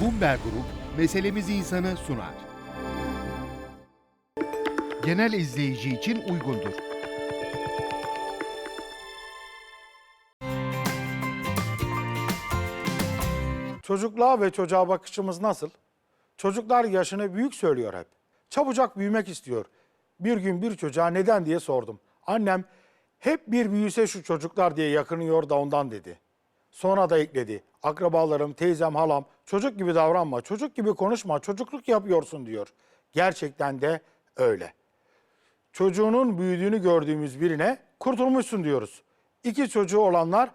Bumber Grup meselemiz insanı sunar. Genel izleyici için uygundur. Çocukluğa ve çocuğa bakışımız nasıl? Çocuklar yaşını büyük söylüyor hep. Çabucak büyümek istiyor. Bir gün bir çocuğa neden diye sordum. Annem hep bir büyüse şu çocuklar diye yakınıyor da ondan dedi. Sonra da ekledi. Akrabalarım, teyzem, halam çocuk gibi davranma, çocuk gibi konuşma, çocukluk yapıyorsun diyor. Gerçekten de öyle. Çocuğunun büyüdüğünü gördüğümüz birine kurtulmuşsun diyoruz. İki çocuğu olanlar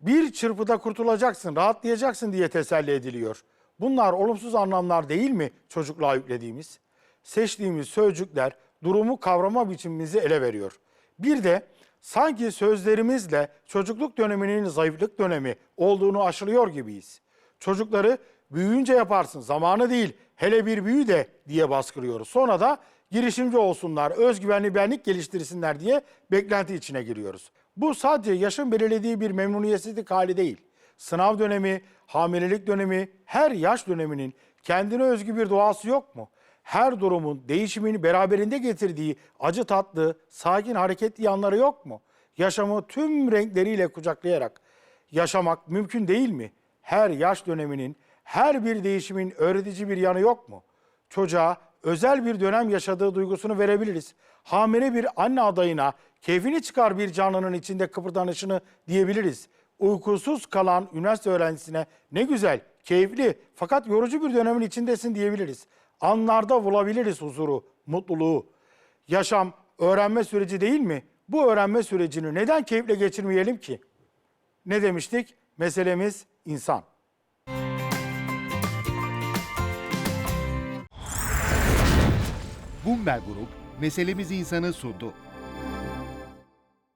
bir çırpıda kurtulacaksın, rahatlayacaksın diye teselli ediliyor. Bunlar olumsuz anlamlar değil mi çocukluğa yüklediğimiz? Seçtiğimiz sözcükler durumu kavrama biçimimizi ele veriyor. Bir de sanki sözlerimizle çocukluk döneminin zayıflık dönemi olduğunu aşılıyor gibiyiz. Çocukları büyüyünce yaparsın, zamanı değil, hele bir büyü de diye baskılıyoruz. Sonra da girişimci olsunlar, özgüvenli benlik geliştirsinler diye beklenti içine giriyoruz. Bu sadece yaşın belirlediği bir memnuniyetsizlik hali değil. Sınav dönemi, hamilelik dönemi, her yaş döneminin kendine özgü bir doğası yok mu? Her durumun değişimini beraberinde getirdiği acı tatlı, sakin hareketli yanları yok mu? Yaşamı tüm renkleriyle kucaklayarak yaşamak mümkün değil mi? Her yaş döneminin, her bir değişimin öğretici bir yanı yok mu? Çocuğa özel bir dönem yaşadığı duygusunu verebiliriz. Hamile bir anne adayına keyfini çıkar bir canlının içinde kıpırdanışını diyebiliriz. Uykusuz kalan üniversite öğrencisine ne güzel, keyifli fakat yorucu bir dönemin içindesin diyebiliriz. Anlarda bulabiliriz huzuru, mutluluğu. Yaşam öğrenme süreci değil mi? Bu öğrenme sürecini neden keyifle geçirmeyelim ki? Ne demiştik? Meselemiz insan. Bumber Grup meselemiz insanı sundu.